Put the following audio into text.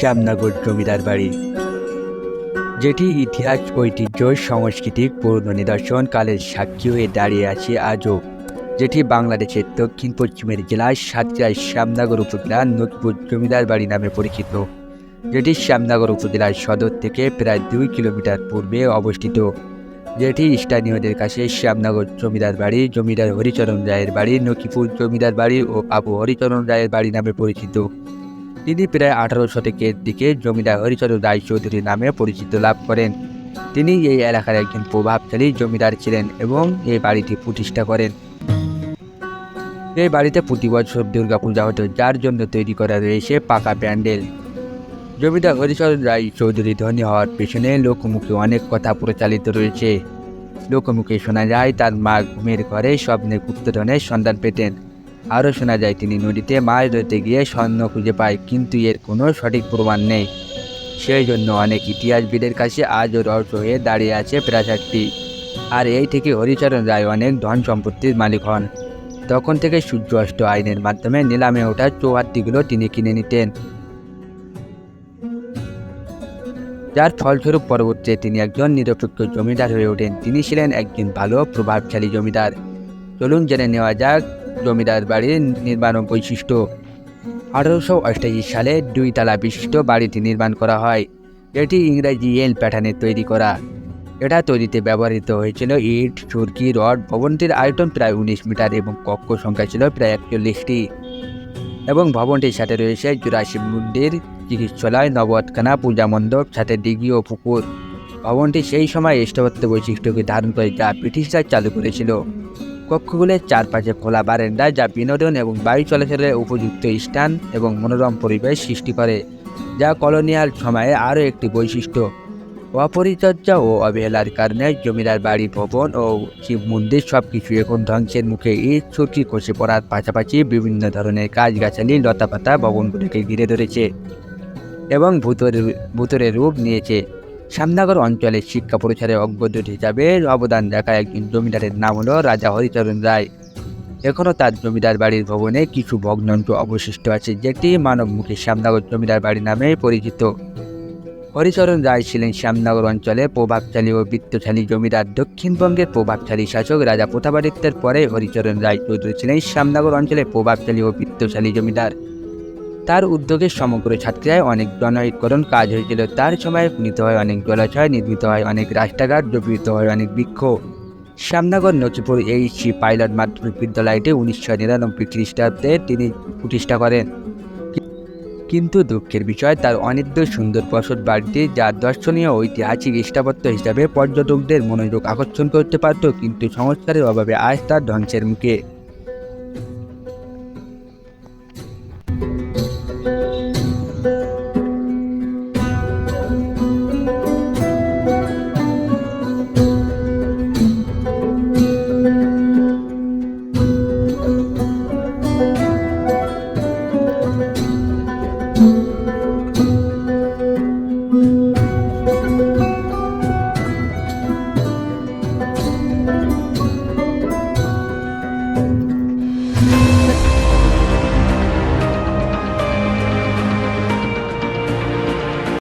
শ্যামনগর জমিদার বাড়ি। যেটি ইতিহাস, ঐতিহ্য সাংস্কৃতিক পুরনো নিদর্শন, কালের সাক্ষী হয়ে দাঁড়িয়ে আছে আজও। যেটি বাংলাদেশের দক্ষিণ পশ্চিমের জেলায় সাতক্ষীরার শ্যামনগর উপজেলার নতুপুর জমিদার বাড়ি নামে পরিচিত। যেটি শ্যামনগর উপজেলার সদর থেকে প্রায় দুই কিলোমিটার পূর্বে অবস্থিত। যেটি স্থানীয়দের কাছে শ্যামনগর জমিদার বাড়ি, জমিদার হরিচরণ রায়ের বাড়ি নকিপুর জমিদার বাড়ি ও আবু হরিচরণ রায়ের বাড়ি নামে পরিচিত। তিনি প্রায় আঠারো শতকের দিকে জমিদার হরিচরণ রায় চৌধুরী নামে পরিচিত লাভ করেন। তিনি এই এলাকার একজন প্রভাবশালী জমিদার ছিলেন এবং এই বাড়িটি প্রতিষ্ঠা করেন। এই বাড়িতে প্রতি বছর দুর্গাপূজা হতো, যার জন্য তৈরি করা রয়েছে পাকা প্যান্ডেল। জমিদার হরিচরণ রায় চৌধুরী ধনী হওয়ার পেছনে লোকমুখে অনেক কথা প্রচালিত রয়েছে। লোকমুখে শোনা যায়, তার মা ঘুমের ঘরে স্বপ্নে গুপ্তধনের সন্ধান পেতেন। আরও শোনা যায়, তিনি নদীতে মাছ ধরতে গিয়ে স্বর্ণ খুঁজে পায়, কিন্তু এর কোনো সঠিক প্রমাণ নেই। সেই জন্য অনেক ইতিহাসবিদের কাছে আজও রহস্য হয়ে দাঁড়িয়ে আছে প্রাসাদটি। আর এই থেকে হরিচরণ রায় অনেক ধন সম্পত্তির মালিক হন। তখন থেকে সূর্য অস্ত আইনের মাধ্যমে নিলামে ওঠা চৌহাট্টিগুলো তিনি কিনে নিতেন। যার ফলস্বরূপ পরবর্তীতে তিনি একজন নিরপেক্ষ জমিদার হয়ে ওঠেন। তিনি ছিলেন একজন ভালো প্রভাবশালী জমিদার। চলুন জেনে নেওয়া যাক জমিদার বাড়ির নির্মাণ বৈশিষ্ট্য। আঠারোশো অষ্টাশি সালে দুই তালা বিশিষ্ট বাড়িটি নির্মাণ করা হয়। এটি ইংরেজি এল প্যাটার্নে তৈরি করা। এটা তৈরিতে ব্যবহৃত হয়েছিল ইট সুরকি রড, ভবনটির আয়তন প্রায় উনিশ মিটার এবং কক্ষ সংখ্যা ছিল প্রায় একচল্লিশটি। এবং ভবনটির সাথে রয়েছে জুরাসিক মন্দির, চিকিৎসালয় নবদখানা পূজা মণ্ডপ, সাথে দিঘি ও পুকুর। ভবনটি সেই সময় স্থাপত্য বৈশিষ্ট্যকে ধারণ করে যা ব্রিটিশরা চালু করেছিল। কক্ষগুলোর চারপাশে খোলা বারান্দা যা বিনোদন এবং বায়ু চলাচলের উপযুক্ত স্থান এবং মনোরম পরিবেশ সৃষ্টি করে, যা কলোনিয়াল সময়ে আরও একটি বৈশিষ্ট্য। অপরিচর্যা ও অবহেলার কারণে জমিদার বাড়ি, ভবন ও শিব মন্দির সব কিছু এখন ধ্বংসের মুখে ইট ছুটি খসে পড়ার পাশাপাশি বিভিন্ন ধরনের গাছগাছালি, লতাপাতা ভবনগুলিকে ঘিরে ধরেছে এবং ভূতরের ভূতরের রূপ নিয়েছে। শ্যামনগর অঞ্চলের শিক্ষা প্রচারে অগ্রদূত হিসাবে অবদান রাখা একজন জমিদারের নাম হল রাজা হরিচরণ রায়। এখনও তার জমিদার বাড়ির ভবনে কিছু ভগ্নাংশ অবশিষ্ট আছে, যেটি মানবমুখী শ্যামনগর জমিদার বাড়ি নামে পরিচিত। হরিচরণ রায় ছিলেন শ্যামনগর অঞ্চলে প্রভাবশালী ও বিত্তশালী জমিদার। দক্ষিণবঙ্গের প্রভাবশালী শাসক রাজা প্রতাপাদিত্যের পরে হরিচরণ রায় চৌধুরী ছিলেন শ্যামনগর অঞ্চলে প্রভাবশালী ও বিত্তশালী জমিদার। তার উদ্যোগে সমগ্র ছাত্রায় অনেক জনহিতকরণ কাজ হয়েছিল। তার সময় নিতে হয় অনেক জলাশয়, নির্মিত হয় অনেক রাস্তাঘাট জপিত হয় অনেক বৃক্ষ। শ্যামনগর নচিপুর এইচসি পাইলট মাধ্যমিক বিদ্যালয়টি উনিশশো নিরানব্বই খ্রিস্টাব্দে তিনি প্রতিষ্ঠা করেন। কিন্তু দুঃখের বিষয়, তার অনিদ্য সুন্দর বসত বাড়িটি যা দর্শনীয় ঐতিহাসিক স্থাপত্য হিসাবে পর্যটকদের মনোযোগ আকর্ষণ করতে পারত, কিন্তু সংস্কারের অভাবে আজ তার ধ্বংসের মুখে।